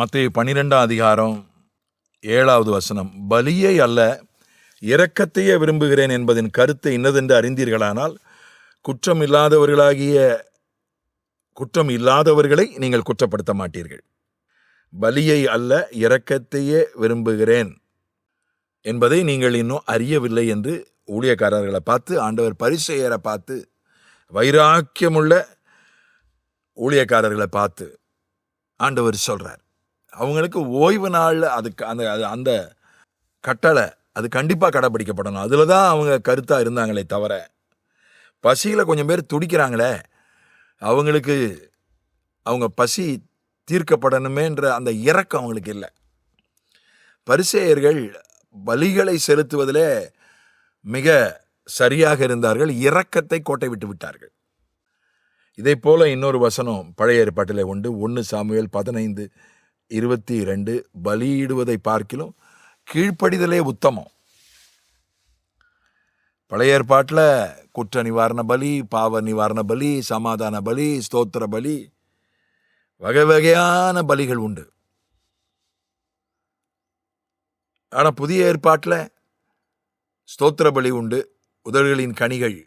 மத்திய பன்னிரெண்டாம் அதிகாரம் ஏழாவது வசனம். பலியை அல்ல இரக்கத்தையே விரும்புகிறேன் என்பதின் கருத்தை இன்னதென்று அறிந்தீர்களானால் குற்றம் இல்லாதவர்களாகிய குற்றம் இல்லாதவர்களை நீங்கள் குற்றப்படுத்த மாட்டீர்கள். பலியை அல்ல இரக்கத்தையே விரும்புகிறேன் என்பதை நீங்கள் இன்னும் அறியவில்லை என்று ஊழியக்காரர்களை பார்த்து ஆண்டவர் பரிசெயரை பார்த்து வைராக்கியமுள்ள ஊழியக்காரர்களை பார்த்து ஆண்டவர் சொல்கிறார் அவங்களுக்கு ஓய்வு நாளில் அதுக்கு அந்த அது- அந்த கட்டளை அது கண்டிப்பாக கடைப்பிடிக்கப்படணும். அதில் தான் அவங்க கருத்தாக இருந்தாங்களே தவிர பசியில் கொஞ்சம் பேர் துடிக்கிறாங்களே அவங்களுக்கு அவங்க பசி தீர்க்கப்படணுமேன்ற அந்த இறக்கம் அவங்களுக்கு இல்லை. பரிசேயர்கள் பலிகளை செலுத்துவதிலே மிக சரியாக இருந்தார்கள். இரக்கத்தை கோட்டை விட்டு விட்டார்கள். இதே போல இன்னொரு வசனம் பழைய ஏற்பாட்டிலே உண்டு. ஒன்று சாமுவேல் பதினைந்து இருபத்தி ரெண்டு பலியிடுவதை பார்க்கிலும் கீழ்ப்படிதலே உத்தமம். பழைய ஏற்பாட்டில் குற்ற நிவாரண பலி பாவ நிவாரண பலி சமாதான பலி ஸ்தோத்திர பலி வகை வகையான பலிகள் உண்டு. ஆனால் புதிய ஏற்பாட்டில் ஸ்தோத்திர பலி உண்டு. உதடுகளின் கனிகள்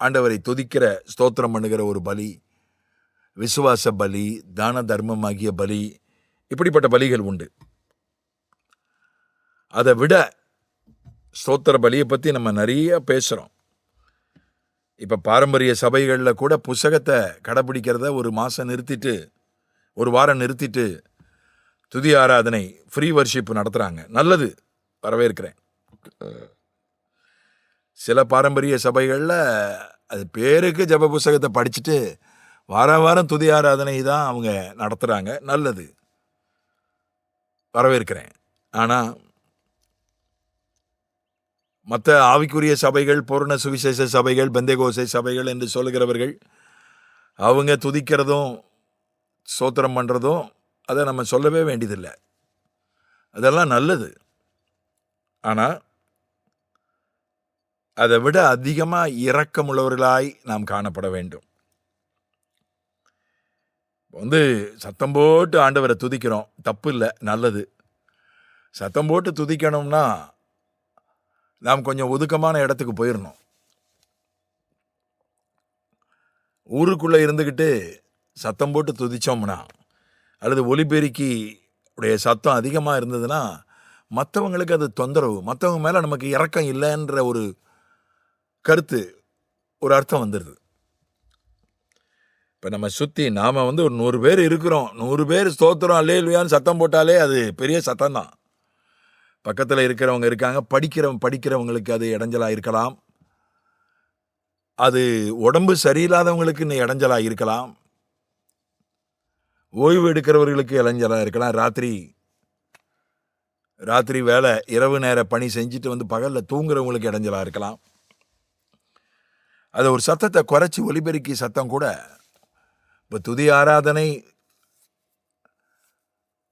ஆண்டவரை துதிக்கிற ஸ்தோத்திரம் பண்ணுகிற ஒரு பலி. விசுவாச பலி தான தர்மமாகிய பலி இப்படிப்பட்ட பலிகள் உண்டு. அதை விட ஸ்தோத்திர பலியை பற்றி நம்ம நிறைய பேசுகிறோம் இப்போ பாரம்பரிய சபைகளில் கூட புஸ்தகத்தை கடைப்பிடிக்கிறத ஒரு மாதம் நிறுத்திட்டு ஒரு வாரம் நிறுத்திட்டு துதி ஆராதனை ஃப்ரீ வர்ஷிப் நடத்துகிறாங்க நல்லது. வரவேற்கிறேன். சில பாரம்பரிய சபைகளில் அது பேருக்கு ஜப புஸ்தகத்தை படிச்சுட்டு வாரம் வாரம் துதி ஆராதனை தான் அவங்க நடத்துகிறாங்க நல்லது. வரவேற்கிறேன். ஆனால் மற்ற ஆவிக்குரிய சபைகள் பூர்ண சுவிசேஷ சபைகள் பெந்தேகோசை சபைகள் என்று சொல்லுகிறவர்கள் அவங்க துதிக்கிறதும் சோத்திரம் பண்ணுறதும் அதை நம்ம சொல்லவே வேண்டியதில்லை. அதெல்லாம் நல்லது. ஆனால் அதை விட அதிகமாக இரக்கமுள்ளவர்களாய் நாம் காணப்பட வேண்டும். வந்து சத்தம் போட்டு ஆண்டவரை துதிக்கிறோம். தப்பு இல்லை நல்லது. சத்தம் போட்டு துதிக்கணும்னா நாம் கொஞ்சம் ஒதுக்கமான இடத்துக்கு போயிடணும் ஊருக்குள்ளே இருந்துக்கிட்டு சத்தம் போட்டு துதித்தோம்னா அல்லது ஒலிபெருக்கி உடைய சத்தம் அதிகமாக இருந்ததுன்னா மற்றவங்களுக்கு அது தொந்தரவு. மற்றவங்க மேலே நமக்கு இரக்கம் இல்லைன்ற ஒரு கருத்து ஒரு அர்த்தம் வந்துடுது இப்போ நம்ம சுற்றி நாம் வந்து ஒரு நூறு பேர் இருக்கிறோம். நூறு பேர் ஸ்தோத்திரம் அல்லேலுயான்னு சத்தம் போட்டாலே அது பெரிய சத்தம் தான் பக்கத்தில் இருக்கிறவங்க இருக்காங்க. படிக்கிறவங்க படிக்கிறவங்களுக்கு அது இடைஞ்சலாக இருக்கலாம். அது உடம்பு சரியில்லாதவங்களுக்கு இன்னும் இடைஞ்சலாக இருக்கலாம். ஓய்வு எடுக்கிறவர்களுக்கு இளைஞலாக இருக்கலாம். ராத்திரி ராத்திரி வேலை இரவு நேர பணி செஞ்சுட்டு வந்து பகலில் தூங்குறவங்களுக்கு இடைஞ்சலாக இருக்கலாம். அது ஒரு சத்தத்தை குறைச்சி ஒலிபெருக்கி சத்தம் கூட இப்போ துதி ஆராதனை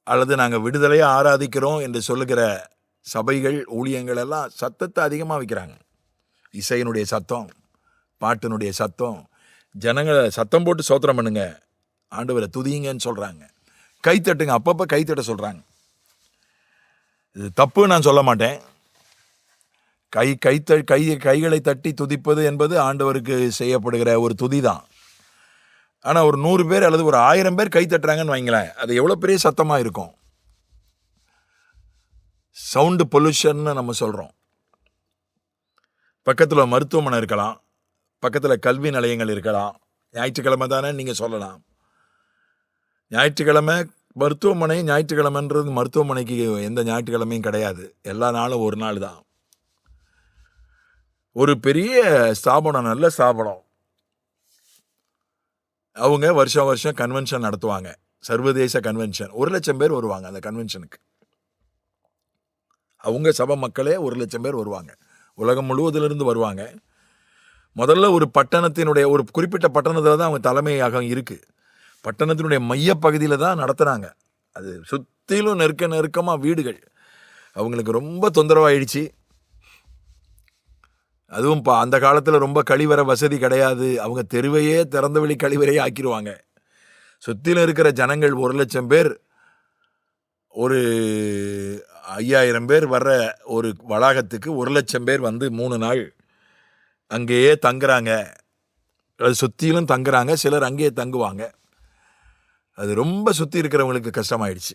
அல்லது நாங்கள் விடுதலையை ஆராதிக்கிறோம் என்று சொல்லுகிற சபைகள் ஊழியங்கள் எல்லாம் சத்தத்தை அதிகமாக வைக்கிறாங்க. இசையினுடைய சத்தம் பாட்டினுடைய சத்தம் ஜனங்களை சத்தம் போட்டு சோத்திரம் பண்ணுங்க ஆண்டவரை துதிங்கன்னு சொல்கிறாங்க கைத்தட்டுங்க அப்பப்போ கைத்தட்ட சொல்கிறாங்க இது தப்பு நான் சொல்ல மாட்டேன். கை கைத்த கை கைகளை தட்டி துதிப்பது என்பது ஆண்டவருக்கு செய்யப்படுகிற ஒரு துதி தான் ஆனால் ஒரு நூறு பேர் அல்லது ஒரு ஆயிரம் பேர் கை தட்டுறாங்கன்னு வைங்களேன் அது எவ்வளோ பெரிய சத்தமாக இருக்கும்? சவுண்டு பொல்யூஷன்னு நம்ம சொல்கிறோம் பக்கத்தில் மருத்துவமனை இருக்கலாம் பக்கத்தில் கல்வி நிலையங்கள் இருக்கலாம் ஞாயிற்றுக்கிழமை தானே நீங்கள் சொல்லலாம். ஞாயிற்றுக்கிழமை மருத்துவமனை ஞாயிற்றுக்கிழமைன்றது மருத்துவமனைக்கு எந்த ஞாயிற்றுக்கிழமையும் கிடையாது. எல்லா நாளும் ஒரு நாள் தான். ஒரு பெரிய ஸ்தாபனம் நல்ல ஸ்தாபனம் அவங்க வருஷம் வருஷம் கன்வென்ஷன் நடத்துவாங்க. சர்வதேச கன்வென்ஷன் ஒரு லட்சம் பேர் வருவாங்க அந்த கன்வென்ஷனுக்கு அவங்க சபை மக்களே ஒரு லட்சம் பேர் வருவாங்க. உலகம் முழுவதிலிருந்து வருவாங்க. முதல்ல ஒரு பட்டணத்தினுடைய ஒரு குறிப்பிட்ட பட்டணத்தில் தான் அவங்க தலைமையாக இருக்குது பட்டணத்தினுடைய மையப்பகுதியில் தான் நடத்துகிறாங்க அது சுற்றிலும் நெருக்க நெருக்கமாக வீடுகள். அவங்களுக்கு ரொம்ப தொந்தரவாயிடுச்சு. அதுவும் இப்போ அந்த காலத்தில் ரொம்ப கழிவறை வசதி கிடையாது. அவங்க தெருவையே திறந்தவெளி கழிவறையே ஆக்கிடுவாங்க சுற்றிலும் இருக்கிற ஜனங்கள் ஒரு லட்சம் பேர் ஒரு ஐயாயிரம் பேர் வர்ற ஒரு வளாகத்துக்கு ஒரு லட்சம் பேர் வந்து மூணு நாள் அங்கேயே தங்குறாங்க. அது சுற்றிலும் தங்குறாங்க சிலர் அங்கேயே தங்குவாங்க. அது ரொம்ப சுற்றி இருக்கிறவங்களுக்கு கஷ்டமாயிடுச்சு.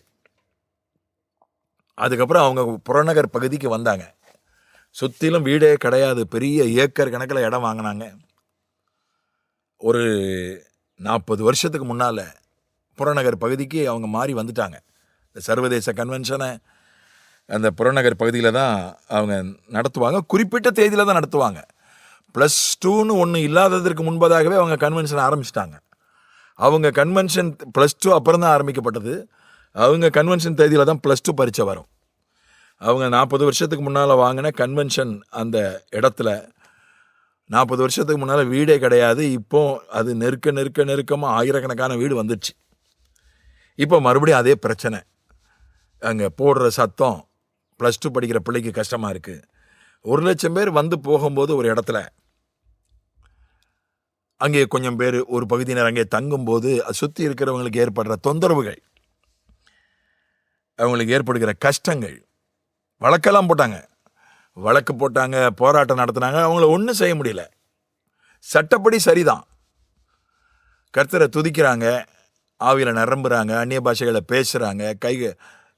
அதுக்கப்புறம் அவங்க புறநகர் பகுதிக்கு வந்தாங்க. சுற்றிலும் வீடே கிடையாது. பெரிய ஏக்கர் கணக்கில் இடம் வாங்கினாங்க. ஒரு நாற்பது வருஷத்துக்கு முன்னால் புறநகர் பகுதிக்கு அவங்க மாறி வந்துட்டாங்க. இந்த சர்வதேச கன்வென்ஷனை அந்த புறநகர் பகுதியில் தான் அவங்க நடத்துவாங்க. குறிப்பிட்ட தேதியில் தான் நடத்துவாங்க. ப்ளஸ் டூன்னு ஒன்று இல்லாததற்கு முன்பதாகவே அவங்க கன்வென்ஷன் ஆரம்பிச்சிட்டாங்க. அவங்க கன்வென்ஷன் ப்ளஸ் டூ அப்புறம் தான் ஆரம்பிக்கப்பட்டது. அவங்க கன்வென்ஷன் தேதியில் தான் ப்ளஸ் டூ பரீட்சை வரும். அவங்க நாற்பது வருஷத்துக்கு முன்னால் வாங்கின கன்வென்ஷன் அந்த இடத்துல நாற்பது வருஷத்துக்கு முன்னால் வீடே கிடையாது. இப்போ அது நெருக்க நெருக்க நெருக்கமாக ஆயிரக்கணக்கான வீடு வந்துடுச்சு இப்போ மறுபடியும் அதே பிரச்சனை. அங்கே போடுற சத்தம் ப்ளஸ் டூ படிக்கிற பிள்ளைக்கு கஷ்டமாக இருக்குது ஒரு லட்சம் பேர் வந்து போகும்போது ஒரு இடத்துல அங்கே கொஞ்சம் பேர் ஒரு பகுதியினர் அங்கே தங்கும்போது சுற்றி இருக்கிறவங்களுக்கு ஏற்படுற தொந்தரவுகள் அவங்களுக்கு ஏற்படுகிற கஷ்டங்கள் வழக்கெல்லாம் போட்டாங்க. வழக்கு போட்டாங்க போராட்டம் நடத்தினாங்க. அவங்கள ஒன்றும் செய்ய முடியல. சட்டப்படி சரிதான். கர்த்தரை துதிக்கிறாங்க ஆவியில் நிரம்புகிறாங்க அந்நிய பாஷைகளை பேசுகிறாங்க கை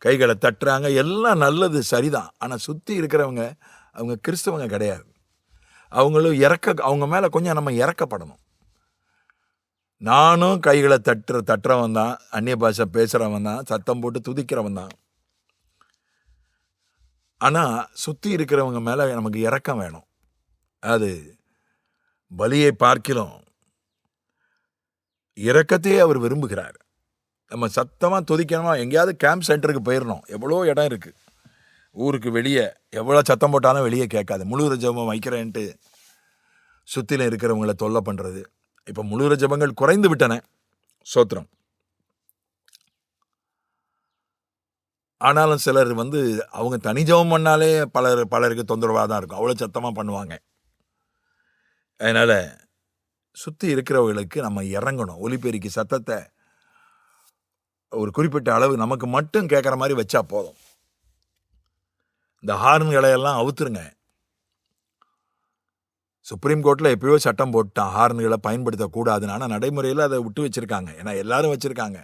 கைகளை தட்டுறாங்க. எல்லாம் நல்லது சரிதான். ஆனால் சுற்றி இருக்கிறவங்க அவங்க கிறிஸ்தவங்க கிடையாது. அவங்களும் இறக்க அவங்க மேலே கொஞ்சம் நம்ம இறக்கப்படணும். நானும் கைகளை தட்டுற தட்டுறவன் தான் அந்நிய பாஷை பேசுகிறவன் தான் சத்தம் போட்டு துதிக்கிறவன் தான் ஆனால் சுற்றி இருக்கிறவங்க மேலே நமக்கு இறக்கம் வேணும். அது பலியை பார்க்கிலும் இறக்கத்தையே அவர் விரும்புகிறார். நம்ம சத்தமாக துதிக்கணுமா? எங்கேயாவது கேம்ப் சென்டருக்கு போயிடணும் எவ்வளோ இடம் இருக்குது ஊருக்கு வெளியே எவ்வளோ சத்தம் போட்டாலும் வெளியே கேட்காது. முழுகிற ஜபம் வைக்கிறேன்ட்டு சுற்றில இருக்கிறவங்கள தொல்லை பண்ணுறது இப்போ முழுகிற ஜபங்கள் குறைந்து விட்டன. சோத்திரம். ஆனாலும் சிலர் வந்து அவங்க தனி ஜபம் பண்ணாலே பலர் பலருக்கு தொந்தரவாக தான் இருக்கும். அவ்வளோ சத்தமாக பண்ணுவாங்க. அதனால் சுற்றி இருக்கிறவங்களுக்கு நம்ம இறங்கணும். ஒலிபெருக்கி சத்தத்தை ஒரு குறிப்பிட்ட அளவு நமக்கு மட்டும் கேட்குற மாதிரி வச்சா போதும். இந்த ஹார்ன்களை எல்லாம் அவுத்துருங்க. சுப்ரீம் கோர்ட்டில் எப்பயோ சட்டம் போட்டான். ஹார்ன்களை பயன்படுத்தக்கூடாதுன்னு. ஆனால் நடைமுறையில் அதை விட்டு வச்சுருக்காங்க. ஏன்னா எல்லாரும் வச்சுருக்காங்க.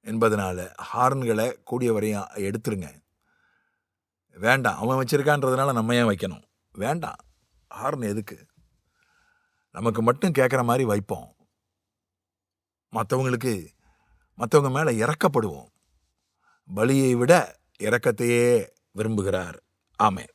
என்பதனால் ஹார்ன்களை கூடிய வரையும் எடுத்துருங்க. வேண்டாம் அவன் வச்சுருக்கான்றதுனால நம்ம ஏன் வைக்கணும்? வேண்டாம் ஹார்ன் எதுக்கு? நமக்கு மட்டும் கேட்குற மாதிரி வைப்போம். மற்றவங்களுக்கு மற்றவங்க மேலே இறக்கப்படுவோம். பலியை விட இறக்கத்தையே விரும்புகிறார். ஆமே